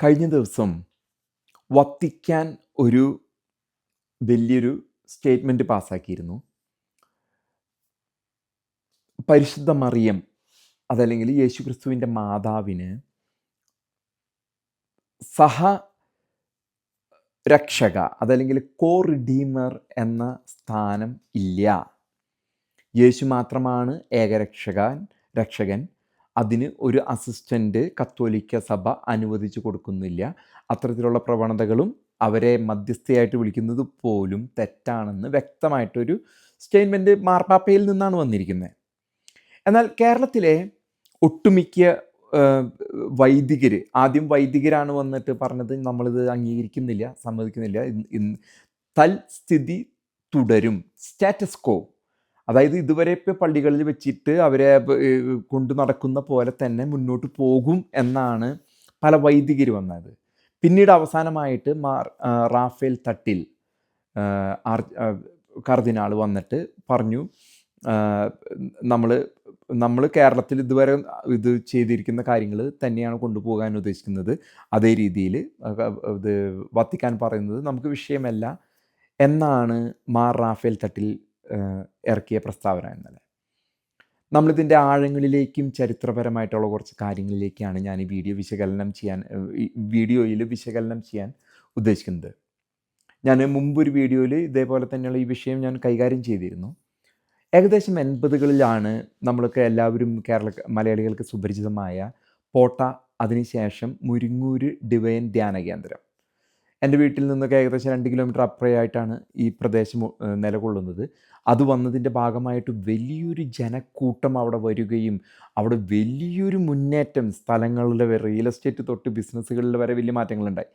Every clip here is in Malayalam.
കഴിഞ്ഞ ദിവസം വത്തിക്കാൻ ഒരു വലിയൊരു സ്റ്റേറ്റ്മെന്റ് പാസ്സാക്കിയിരുന്നു. പരിശുദ്ധ മറിയം അതല്ലെങ്കിൽ യേശു ക്രിസ്തുവിന്റെ മാതാവിന് സഹ രക്ഷക അതല്ലെങ്കിൽ കോ റിഡീമർ എന്ന സ്ഥാനം ഇല്ല. യേശു മാത്രമാണ് ഏകരക്ഷകൻ രക്ഷകൻ. അതിന് ഒരു അസിസ്റ്റന്റ് കത്തോലിക്ക സഭ അനുവദിച്ചു കൊടുക്കുന്നില്ല. അത്തരത്തിലുള്ള പ്രവണതകളും അവരെ മധ്യസ്ഥയായിട്ട് വിളിക്കുന്നത് പോലും തെറ്റാണെന്ന് വ്യക്തമായിട്ടൊരു സ്റ്റേറ്റ്മെന്റ് മാർപ്പാപ്പയിൽ നിന്നാണ് വന്നിരിക്കുന്നത്. എന്നാൽ കേരളത്തിലെ ഒട്ടുമിക്ക വൈദികർ ആദ്യം വൈദികരാണ് വന്നിട്ട് പറഞ്ഞത് നമ്മളിത് അംഗീകരിക്കുന്നില്ല സമ്മതിക്കുന്നില്ല. തൽസ്ഥിതി തുടരും. സ്റ്റാറ്റസ് കോ അതായത് ഇതുവരെ ഇപ്പോൾ പള്ളികളിൽ വെച്ചിട്ട് അവരെ കൊണ്ടു നടക്കുന്ന പോലെ തന്നെ മുന്നോട്ട് പോകും എന്നാണ് പല വൈദികർ വന്നത്. പിന്നീട് അവസാനമായിട്ട് മാർ റാഫേൽ തട്ടിൽ കർദിനാൾ വന്നിട്ട് പറഞ്ഞു നമ്മൾ നമ്മൾ കേരളത്തിൽ ഇതുവരെ ഇത് ചെയ്തിരിക്കുന്ന കാര്യങ്ങൾ തന്നെയാണ് കൊണ്ടുപോകാൻ ഉദ്ദേശിക്കുന്നത്. അതേ രീതിയിൽ ഇത് വത്തിക്കാൻ പറയുന്നത് നമുക്ക് വിഷയമല്ല എന്നാണ് മാർ റാഫേൽ തട്ടിൽ ഇറക്കിയ പ്രസ്താവന ഇന്നലെ നമ്മളിതിന്റെ ആഴങ്ങളിലേക്കും ചരിത്രപരമായിട്ടുള്ള കുറച്ച് കാര്യങ്ങളിലേക്കാണ് ഞാൻ ഈ വീഡിയോ വിശകലനം ചെയ്യാൻ വീഡിയോയിൽ വിശകലനം ചെയ്യാൻ ഉദ്ദേശിക്കുന്നത്. ഞാൻ മുമ്പൊരു വീഡിയോയിൽ ഇതേപോലെ തന്നെയുള്ള ഈ വിഷയം ഞാൻ കൈകാര്യം ചെയ്തിരുന്നു. ഏകദേശം എൺപതുകളിലാണ് നമ്മളൊക്കെ എല്ലാവരും കേരള മലയാളികൾക്ക് സുപരിചിതമായ പോട്ട അതിനുശേഷം മുരിങ്ങൂര് ഡിവൈൻ ധ്യാന കേന്ദ്രം എന്റെ വീട്ടിൽ നിന്നൊക്കെ ഏകദേശം രണ്ട് കിലോമീറ്റർ അപ്പുറയായിട്ടാണ് ഈ പ്രദേശം നിലകൊള്ളുന്നത്. അത് വന്നതിന്റെ ഭാഗമായിട്ട് വലിയൊരു ജനക്കൂട്ടം അവിടെ വരികയും അവിടെ വലിയൊരു മുന്നേറ്റം സ്ഥലങ്ങളിലെ റിയൽ എസ്റ്റേറ്റ് തൊട്ട് ബിസിനസ്സുകളിൽ വരെ വലിയ മാറ്റങ്ങളുണ്ടായി.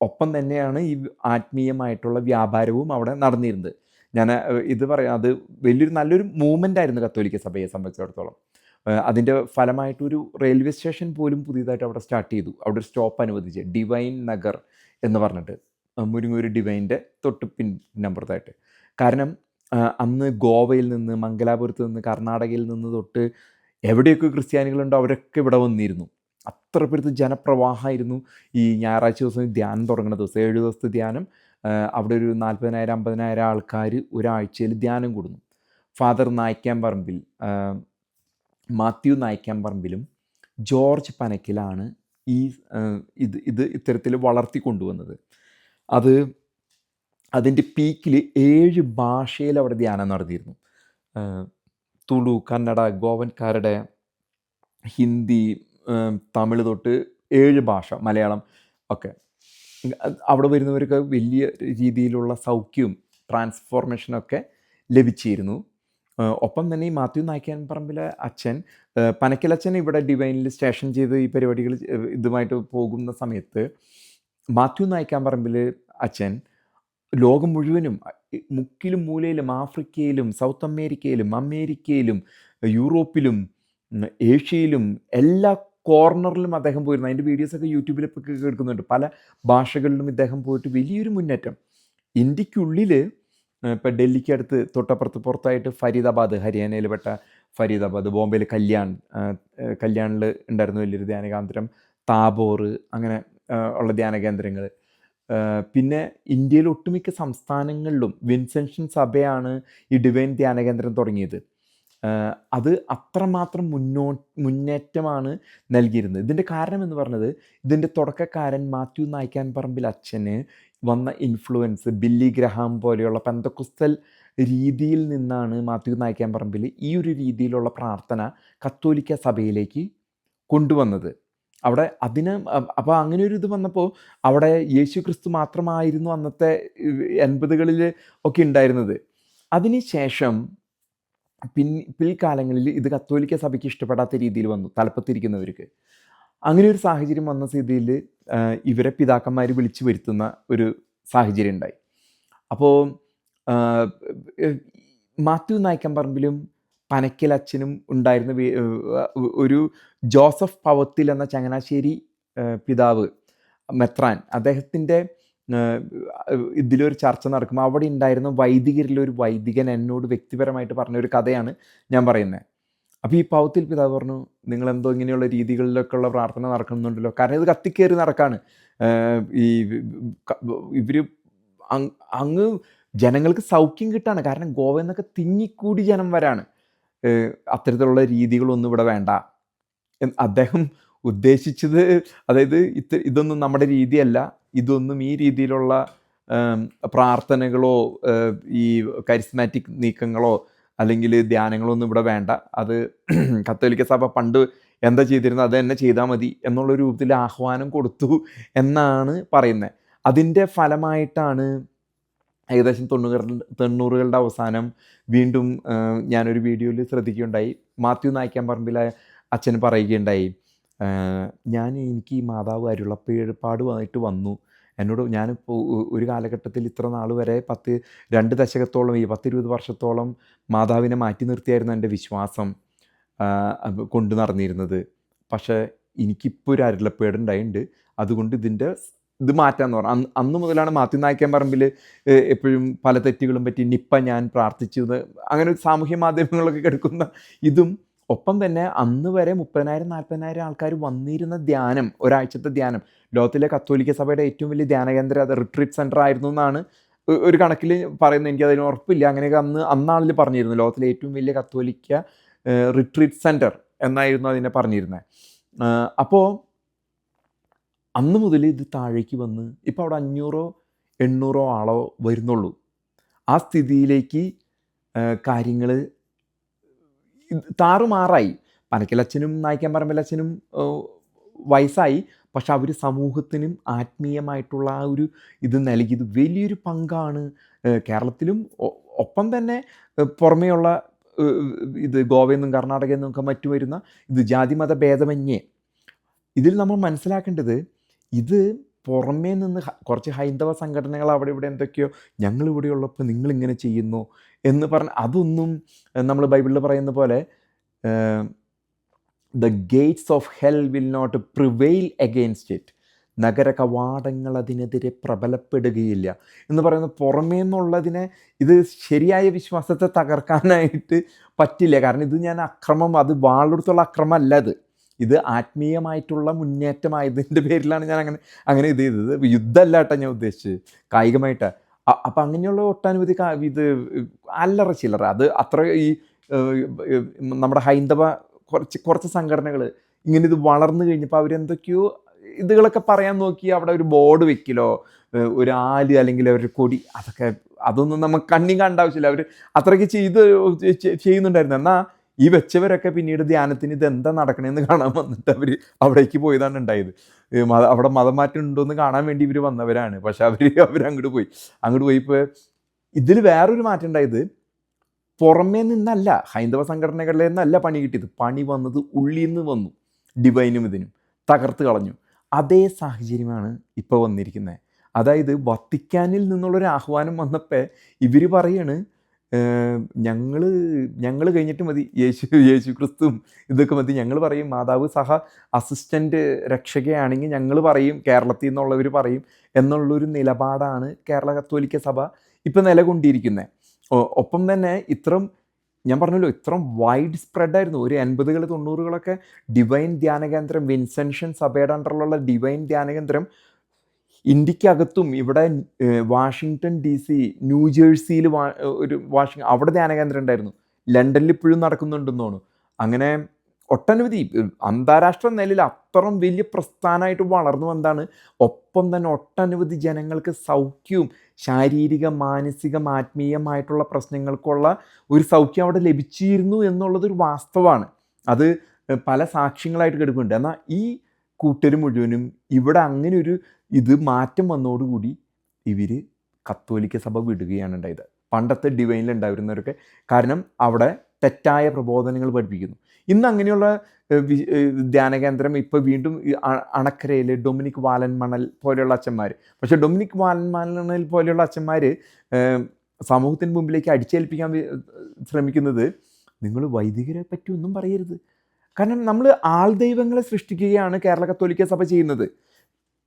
ഒപ്പം തന്നെയാണ് ഈ ആത്മീയമായിട്ടുള്ള വ്യാപാരവും അവിടെ നടന്നിരുന്നത്. ഞാൻ ഇത് പറയാം അത് വലിയൊരു നല്ലൊരു മൂവ്മെന്റ് ആയിരുന്നു കത്തോലിക്ക സഭയെ സംബന്ധിച്ചിടത്തോളം. അതിന്റെ ഫലമായിട്ടൊരു റെയിൽവേ സ്റ്റേഷൻ പോലും പുതിയതായിട്ട് അവിടെ സ്റ്റാർട്ട് ചെയ്തു. അവിടെ ഒരു സ്റ്റോപ്പ് അനുവദിച്ച്. ഡിവൈൻ നഗർ എന്ന് പറഞ്ഞിട്ട് മുരിങ്ങൂർ ഡിവൈന്റെ തൊട്ട് പിൻ നമ്പറത്തായിട്ട് കാരണം അന്ന് ഗോവയിൽ നിന്ന് മംഗലാപുരത്ത് നിന്ന് കർണാടകയിൽ നിന്ന് തൊട്ട് എവിടെയൊക്കെ ക്രിസ്ത്യാനികളുണ്ടോ അവരൊക്കെ ഇവിടെ വന്നിരുന്നു. അത്ര പേർക്ക് ജനപ്രവാഹമായിരുന്നു ഈ ഞായറാഴ്ച ദിവസം ധ്യാനം തുടങ്ങുന്ന ദിവസം ഏഴ് ദിവസത്തെ ധ്യാനം അവിടെ ഒരു നാൽപ്പതിനായിരം അമ്പതിനായിരം ആൾക്കാർ ഒരാഴ്ചയിൽ ധ്യാനം കൂടുന്നു. ഫാദർ നായ്ക്കാൻ പറമ്പിൽ മാത്യു നായ്ക്കാൻ പറമ്പിലും ജോർജ് പനക്കിലാണ് ഈ ഇത് ഇത് ഇത്തരത്തിൽ വളർത്തി കൊണ്ടുവന്നത്. അത് അതിന്റെ പീക്കിൽ ഏഴ് ഭാഷയിൽ അവിടെ ധ്യാനം നടത്തിയിരുന്നു. തുളു കന്നഡ ഗോവൻകാരുടെ ഹിന്ദി തമിഴ് തൊട്ട് ഏഴ് ഭാഷ മലയാളം ഒക്കെ. അവിടെ വരുന്നവർക്ക് വലിയ രീതിയിലുള്ള സൗഖ്യവും ട്രാൻസ്ഫോർമേഷനൊക്കെ ലഭിച്ചിരുന്നു. ഒപ്പം തന്നെ ഈ മാത്യു നായ്ക്കാൻ പറമ്പിലെ അച്ഛൻ പനക്കലച്ഛൻ ഇവിടെ ഡിവൈനിൽ സ്റ്റേഷൻ ചെയ്ത് ഈ പരിപാടികൾ ഇതുമായിട്ട് പോകുന്ന സമയത്ത് മാത്യു നായ്ക്കാൻ പറമ്പിൽ അച്ഛൻ ലോകം മുഴുവനും മുക്കിലും മൂലയിലും ആഫ്രിക്കയിലും സൗത്ത് അമേരിക്കയിലും അമേരിക്കയിലും യൂറോപ്പിലും ഏഷ്യയിലും എല്ലാ കോർണറിലും അദ്ദേഹം പോയിരുന്നു. അതിന്റെ വീഡിയോസൊക്കെ യൂട്യൂബിൽ ഇപ്പോൾ കേൾക്കുന്നുണ്ട്. പല ഭാഷകളിലും ഇദ്ദേഹം പോയിട്ട് വലിയൊരു മുന്നേറ്റം. ഇന്ത്യക്കുള്ളിൽ ഇപ്പം ഡൽഹിക്ക് അടുത്ത് തൊട്ടപ്പുറത്ത് പുറത്തായിട്ട് ഫരീദാബാദ് ഹരിയാനയിൽ പെട്ട ഫരീദാബാദ് ബോംബെയിൽ കല്യാൺ കല്യാണിൽ ഉണ്ടായിരുന്നു വലിയൊരു ധ്യാനകേന്ദ്രം താബോർ അങ്ങനെ ഉള്ള ധ്യാന ധ്യാനകേന്ദ്രങ്ങൾ പിന്നെ ഇന്ത്യയിൽ ഒട്ടുമിക്ക സംസ്ഥാനങ്ങളിലും വിൻസെൻഷൻ സഭയാണ് ഈ ഡിവൈൻ ധ്യാനകേന്ദ്രം തുടങ്ങിയത്. അത് അത്രമാത്രം മുന്നോ മുന്നേറ്റമാണ് നൽകിയിരുന്നത്. ഇതിന്റെ കാരണം എന്ന് പറഞ്ഞത് ഇതിന്റെ തുടക്കക്കാരൻ മാത്യു നായ്ക്കാൻ പറമ്പിൽ അച്ഛന് വന്ന ഇൻഫ്ലുവൻസ് ബില്ലി ഗ്രഹാം പോലെയുള്ള പെന്തക്കുസ്തൽ രീതിയിൽ നിന്നാണ് മാത്യു നായ്ക്കാൻ പറമ്പിൽ ഈ ഒരു രീതിയിലുള്ള പ്രാർത്ഥന കത്തോലിക്ക സഭയിലേക്ക് കൊണ്ടുവന്നത്. അവിടെ അതിന് അപ്പോൾ അങ്ങനെ ഒരു ഇത് വന്നപ്പോൾ അവിടെ യേശു ക്രിസ്തു മാത്രമായിരുന്നു അന്നത്തെ എൺപതുകളിൽ ഒക്കെ ഉണ്ടായിരുന്നത്. അതിനുശേഷം പിൻ പിൽക്കാലങ്ങളിൽ ഇത് കത്തോലിക്ക സഭയ്ക്ക് ഇഷ്ടപ്പെടാത്ത രീതിയിൽ വന്നു തലപ്പത്തിരിക്കുന്നവർക്ക്. അങ്ങനെ ഒരു സാഹചര്യം വന്ന സ്ഥിതിയിൽ ഇവരെ പിതാക്കന്മാർ വിളിച്ചു വരുത്തുന്ന ഒരു സാഹചര്യം ഉണ്ടായി. അപ്പോൾ മാത്യു നായ്ക്കൻ പറമ്പിലും പനക്കൽ അച്ഛനും ഉണ്ടായിരുന്ന ഒരു ജോസഫ് പവത്തിൽ എന്ന ചങ്ങനാശ്ശേരി പിതാവ് മെത്രാൻ അദ്ദേഹത്തിന്റെ ഇതിലൊരു ചർച്ച നടക്കുമ്പോൾ അവിടെ ഉണ്ടായിരുന്ന വൈദികരിലൊരു വൈദികൻ എന്നോട് വ്യക്തിപരമായിട്ട് പറഞ്ഞ ഒരു കഥയാണ് ഞാൻ പറയുന്നത് അപ്പോൾ ഈ പൗത്തിൽ പിതാവ് പറഞ്ഞു നിങ്ങൾ എന്തോ ഇങ്ങനെയുള്ള രീതികളിലൊക്കെ ഉള്ള പ്രാർത്ഥന നടക്കുന്നുണ്ടല്ലോ. കാരണം ഇത് കത്തിക്കേറി നടക്കാണ്. ഈ ഇവർ അങ്ങ് ജനങ്ങൾക്ക് സൗഖ്യം കിട്ടാണ്. കാരണം ഗോവ എന്നൊക്കെ തിങ്ങിക്കൂടി ജനം വരാണ്. അത്തരത്തിലുള്ള രീതികളൊന്നും ഇവിടെ വേണ്ട. അദ്ദേഹം ഉദ്ദേശിച്ചത് അതായത് ഇത് ഇതൊന്നും നമ്മുടെ രീതിയല്ല. ഇതൊന്നും ഈ രീതിയിലുള്ള പ്രാർത്ഥനകളോ ഈ കരിസ്മാറ്റിക് നീക്കങ്ങളോ അല്ലെങ്കിൽ ധ്യാനങ്ങളോ ഒന്നും ഇവിടെ വേണ്ട. അത് കത്തോലിക്ക സഭ പണ്ട് എന്താ ചെയ്തിരുന്നത്? അത് തന്നെ ചെയ്താൽ മതി എന്നുള്ള രൂപത്തിൽ ആഹ്വാനം കൊടുത്തു എന്നാണ് പറയുന്നത്. അതിന്റെ ഫലമായിട്ടാണ് ഏകദേശം തൊണ്ണൂറുകളുടെ തൊണ്ണൂറുകളുടെ അവസാനം വീണ്ടും ഞാനൊരു വീഡിയോയിൽ ശ്രദ്ധിക്കുകയുണ്ടായി. മാത്യു നായ്ക്കാൻ പറമ്പിലെ അച്ഛൻ പറയുകയുണ്ടായി. ഞാൻ എനിക്ക് ഈ മാതാവ് അരുളപ്പേഴ്പാടുമായിട്ട് വന്നു. എന്നോട് ഞാനിപ്പോൾ ഒരു കാലഘട്ടത്തിൽ ഇത്ര നാൾ വരെ പത്ത് രണ്ട് ദശകത്തോളം ഈ പത്തിരുപത് വർഷത്തോളം മാതാവിനെ മാറ്റി നിർത്തിയായിരുന്നു എന്റെ വിശ്വാസം കൊണ്ടു നടന്നിരുന്നത്. പക്ഷേ എനിക്കിപ്പോൾ ഒരു അരുളപ്പേടുണ്ടായിട്ടുണ്ട് അതുകൊണ്ട് ഇതിന്റെ ഇത് മാറ്റാന്ന് പറഞ്ഞു അന്ന് മുതലാണ് മാത്യു നായ്ക്കാൻ പറമ്പിൽ എപ്പോഴും പല തെറ്റുകളും പറ്റി നിപ്പ ഞാൻ പ്രാർത്ഥിച്ചത്. അങ്ങനെ സാമൂഹ്യ മാധ്യമങ്ങളൊക്കെ കിടക്കുന്ന ഇതും ഒപ്പം തന്നെ അന്ന് വരെ മുപ്പതിനായിരം നാൽപ്പതിനായിരം ആൾക്കാർ വന്നിരുന്ന ധ്യാനം ഒരാഴ്ചത്തെ ധ്യാനം. ലോകത്തിലെ കത്തോലിക്ക സഭയുടെ ഏറ്റവും വലിയ ധ്യാന കേന്ദ്രം അത് റിട്രീറ്റ് സെന്റർ ആയിരുന്നു എന്നാണ് ഒരു കണക്കിൽ പറയുന്നത്. എനിക്ക് അതിന് ഉറപ്പില്ല. അങ്ങനെയൊക്കെ അന്ന് അന്നാളിൽ പറഞ്ഞിരുന്നു. ലോകത്തിലെ ഏറ്റവും വലിയ കത്തോലിക്ക റിട്രീറ്റ് സെന്റർ എന്നായിരുന്നു അതിനെ പറഞ്ഞിരുന്നത് അപ്പോൾ അന്ന് മുതൽ ഇത് താഴേക്ക് വന്ന് ഇപ്പോൾ അവിടെ അഞ്ഞൂറോ എണ്ണൂറോ ആളോ വരുന്നുള്ളൂ. ആ സ്ഥിതിയിലേക്ക് കാര്യങ്ങൾ താറുമാറായി. പനക്കലച്ഛനും നായിക്കാൻ പറമ്പലച്ഛനും വയസ്സായി. പക്ഷെ അവർ സമൂഹത്തിനും ആത്മീയമായിട്ടുള്ള ആ ഒരു ഇത് നൽകിയത് വലിയൊരു പങ്കാണ് കേരളത്തിലും. ഒപ്പം തന്നെ പുറമേയുള്ള ഇത് ഗോവയിൽ നിന്നും കർണാടകയിൽ നിന്നൊക്കെ മറ്റു വരുന്ന ഇത് ജാതിമത ഭേദമന്യേ. ഇതിൽ നമ്മൾ മനസ്സിലാക്കേണ്ടത് ഇത് പുറമേ നിന്ന് കുറച്ച് ഹൈന്ദവ സംഘടനകൾ അവിടെ ഇവിടെ എന്തൊക്കെയോ ഞങ്ങൾ ഇവിടെ ഉള്ളപ്പോൾ നിങ്ങൾ ഇങ്ങനെ ചെയ്യുന്നു എന്ന് പറഞ്ഞ് അതൊന്നും നമ്മൾ ബൈബിളിൽ പറയുന്ന പോലെ the gates of hell will not prevail against it നഗര കവാടങ്ങൾ അതിനെതിരെ പ്രബലപ്പെടുകയില്ല എന്ന് പറയുന്ന പുറമേ നിന്നുള്ളതിനെ ഇത് ശരിയായ വിശ്വാസത്തെ തകർക്കാനായിട്ട് പറ്റില്ല. കാരണം ഇത് ഞാൻ അക്രമം അത് വാളെടുത്തുള്ള അക്രമമല്ല അത്. ഇത് ആത്മീയമായിട്ടുള്ള മുന്നേറ്റമായതിന്റെ പേരിലാണ് ഞാൻ അങ്ങനെ അങ്ങനെ ഇത് ചെയ്തത്. യുദ്ധമല്ല കേട്ടോ ഞാൻ ഉദ്ദേശിച്ചത്. കായികമായിട്ട്. അപ്പം അങ്ങനെയുള്ള ഒട്ടനവധി ഇത് അല്ലറ ചില്ലറ. അത് അത്ര ഈ നമ്മുടെ ഹൈന്ദവ കുറച്ച് കുറച്ച് സംഘടനകൾ ഇങ്ങനെ ഇത് വളർന്നു കഴിഞ്ഞപ്പോൾ അവരെന്തൊക്കെയോ ഇതുകളൊക്കെ പറയാൻ നോക്കി അവിടെ ഒരു ബോർഡ് വെക്കിലോ ഒരു ആൽ അല്ലെങ്കിൽ ഒരു കൊടി അതൊക്കെ അതൊന്നും നമുക്ക് കണ്ണി കണ്ട ആവശ്യമില്ല. അവർ അത്രയ്ക്ക് ചെയ്ത് ചെയ്യുന്നുണ്ടായിരുന്നു. എന്നാൽ ഈ വെച്ചവരൊക്കെ പിന്നീട് ധ്യാനത്തിന് ഇത് എന്താ നടക്കണേന്ന് കാണാൻ വന്നിട്ട് അവർ അവിടേക്ക് പോയതാണ് ഉണ്ടായത്. അവിടെ മതം മാറ്റം ഉണ്ടോ എന്ന് കാണാൻ വേണ്ടി ഇവർ വന്നവരാണ്. പക്ഷെ അവർ അവർ അങ്ങോട്ട് പോയി അങ്ങോട്ട് പോയിപ്പോൾ ഇതിൽ വേറൊരു മാറ്റം ഉണ്ടായത് പുറമേ നിന്നല്ല ഹൈന്ദവ സംഘടനകളിൽ നിന്നല്ല പണി കിട്ടിയത്. പണി വന്നത് ഉള്ളിൽ നിന്ന് വന്നു ഡിവൈനും ഇതിനും. തകർത്ത് കളഞ്ഞു. അതേ സാഹചര്യമാണ് ഇപ്പോൾ വന്നിരിക്കുന്നത് അതായത് വത്തിക്കാനിൽ നിന്നുള്ളൊരു ആഹ്വാനം വന്നപ്പോൾ ഇവർ പറയാണ് ഞങ്ങൾ ഞങ്ങൾ കഴിഞ്ഞിട്ട് മതി. യേശു യേശു ക്രിസ്തുവും ഇതൊക്കെ മതി. ഞങ്ങൾ പറയും മാതാവ് സഹ അസിസ്റ്റന്റ് രക്ഷകയാണെങ്കിൽ ഞങ്ങൾ പറയും കേരളത്തിൽ നിന്നുള്ളവർ പറയും എന്നുള്ളൊരു നിലപാടാണ് കേരള കത്തോലിക്ക സഭ ഇപ്പം നിലകൊണ്ടിരിക്കുന്നത് ഒപ്പം തന്നെ ഇത്രയും ഞാൻ പറഞ്ഞല്ലോ ഇത്രയും വൈഡ് സ്പ്രെഡായിരുന്നു ഒരു എൺപതുകൾ തൊണ്ണൂറുകളൊക്കെ ഡിവൈൻ ധ്യാനകേന്ദ്രം വിൻസെൻഷൻ സഭയുടെ അണ്ടറിലുള്ള ഡിവൈൻ ധ്യാനകേന്ദ്രം ഇന്ത്യക്കകത്തും ഇവിടെ വാഷിങ്ടൺ ഡി സി ന്യൂജേഴ്സിയിൽ വാ ഒരു വാഷിങ് അവിടെ ധ്യാനകേന്ദ്രം ഉണ്ടായിരുന്നു. ലണ്ടനിൽ ഇപ്പോഴും നടക്കുന്നുണ്ടെന്ന് തോന്നുന്നു അങ്ങനെ ഒട്ടനവധി അന്താരാഷ്ട്ര നിലയിൽ അത്രയും വലിയ പ്രസ്ഥാനമായിട്ട് വളർന്നു വന്നതാണ്. ഒപ്പം തന്നെ ഒട്ടനവധി ജനങ്ങൾക്ക് സൗഖ്യവും ശാരീരിക മാനസികം ആത്മീയമായിട്ടുള്ള പ്രശ്നങ്ങൾക്കുള്ള ഒരു സൗഖ്യം അവിടെ ലഭിച്ചിരുന്നു എന്നുള്ളതൊരു വാസ്തവമാണ്. അത് പല സാക്ഷ്യങ്ങളായിട്ട് കിടക്കുന്നുണ്ട്. എന്നാൽ ഈ കൂട്ടർ മുഴുവനും ഇവിടെ അങ്ങനെ ഒരു ഇത് മാറ്റം വന്നതോടുകൂടി ഇവർ കത്തോലിക്ക സഭ വിടുകയാണ് ഉണ്ടായത്. പണ്ടത്തെ ഡിവൈനിൽ ഉണ്ടായിരുന്നവരൊക്കെ. കാരണം അവിടെ തെറ്റായ പ്രബോധനങ്ങൾ പഠിപ്പിക്കുന്നു. ഇന്ന് അങ്ങനെയുള്ള ധ്യാന കേന്ദ്രം ഇപ്പോൾ വീണ്ടും അണക്കരയിൽ ഡൊമിനിക് വാലൻ മണൽ പോലെയുള്ള അച്ഛന്മാർ പക്ഷേ ഡൊമിനിക് വാലൻ മണൽ പോലെയുള്ള അച്ഛന്മാർ സമൂഹത്തിന് മുമ്പിലേക്ക് അടിച്ചേൽപ്പിക്കാൻ ശ്രമിക്കുന്നത് നിങ്ങൾ വൈദികരെ പറ്റി ഒന്നും പറയരുത്. കാരണം നമ്മൾ ആൾ ദൈവങ്ങളെ സൃഷ്ടിക്കുകയാണ് കേരള കത്തോലിക്ക സഭ ചെയ്യുന്നത്.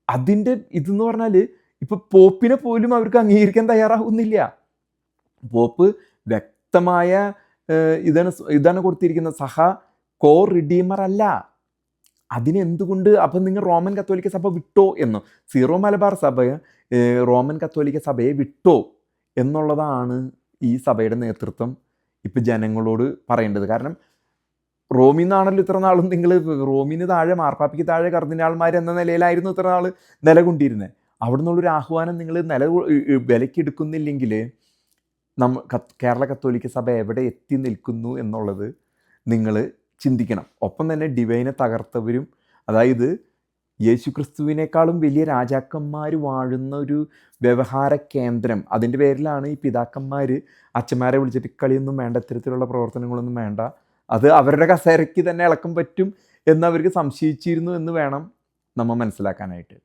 അതിന്റെ ഇതെന്ന് പറഞ്ഞാൽ ഇപ്പോൾ പോപ്പിനെ പോലും അവർക്ക് അംഗീകരിക്കാൻ തയ്യാറാവുന്നില്ല. പോപ്പ് വ്യക്തമായ ഇതാണ് ഇതാണ് കൊടുത്തിരിക്കുന്ന സഹ കോ റിഡീമർ അല്ല. അതിനെന്തുകൊണ്ട് അപ്പം നിങ്ങൾ റോമൻ കത്തോലിക്ക സഭ വിട്ടോ എന്ന്? സീറോ മലബാർ സഭ റോമൻ കത്തോലിക്ക സഭയെ വിട്ടോ എന്നുള്ളതാണ് ഈ സഭയുടെ നേതൃത്വം ഇപ്പം ജനങ്ങളോട് പറയേണ്ടത്. കാരണം റോമിൽ നിന്നാണല്ലോ ഇത്ര നാളും നിങ്ങൾ റോമിന് താഴെ മാർപ്പാപ്പയ്ക്ക് താഴെ കർദിനാൾമാർ എന്ന നിലയിലായിരുന്നു ഇത്ര നാൾ നിലകൊണ്ടിരുന്നത് അവിടെ നിന്നുള്ളൊരു ആഹ്വാനം നിങ്ങൾ നില വിലക്കെടുക്കുന്നില്ലെങ്കിൽ നമ്മ കേരള കത്തോലിക്ക സഭ എവിടെ എത്തി നിൽക്കുന്നു എന്നുള്ളത് നിങ്ങൾ ചിന്തിക്കണം. ഒപ്പം തന്നെ ഡിവൈനെ തകർത്തവരും അതായത് യേശുക്രിസ്തുവിനേക്കാളും വലിയ രാജാക്കന്മാർ വാഴുന്ന ഒരു വ്യവഹാര കേന്ദ്രം. അതിന്റെ പേരിലാണ് ഈ പിതാക്കന്മാർ അച്ഛന്മാരെ വിളിച്ചിട്ട് കളിയൊന്നും വേണ്ട ഇത്തരത്തിലുള്ള പ്രവർത്തനങ്ങളൊന്നും വേണ്ട. അത് അവരുടെ കസേരയ്ക്ക് തന്നെ ഇളക്കം പറ്റും എന്ന് അവർക്ക് സംശയിച്ചിരുന്നു എന്ന് വേണം നമ്മൾ മനസ്സിലാക്കാനായിട്ട്.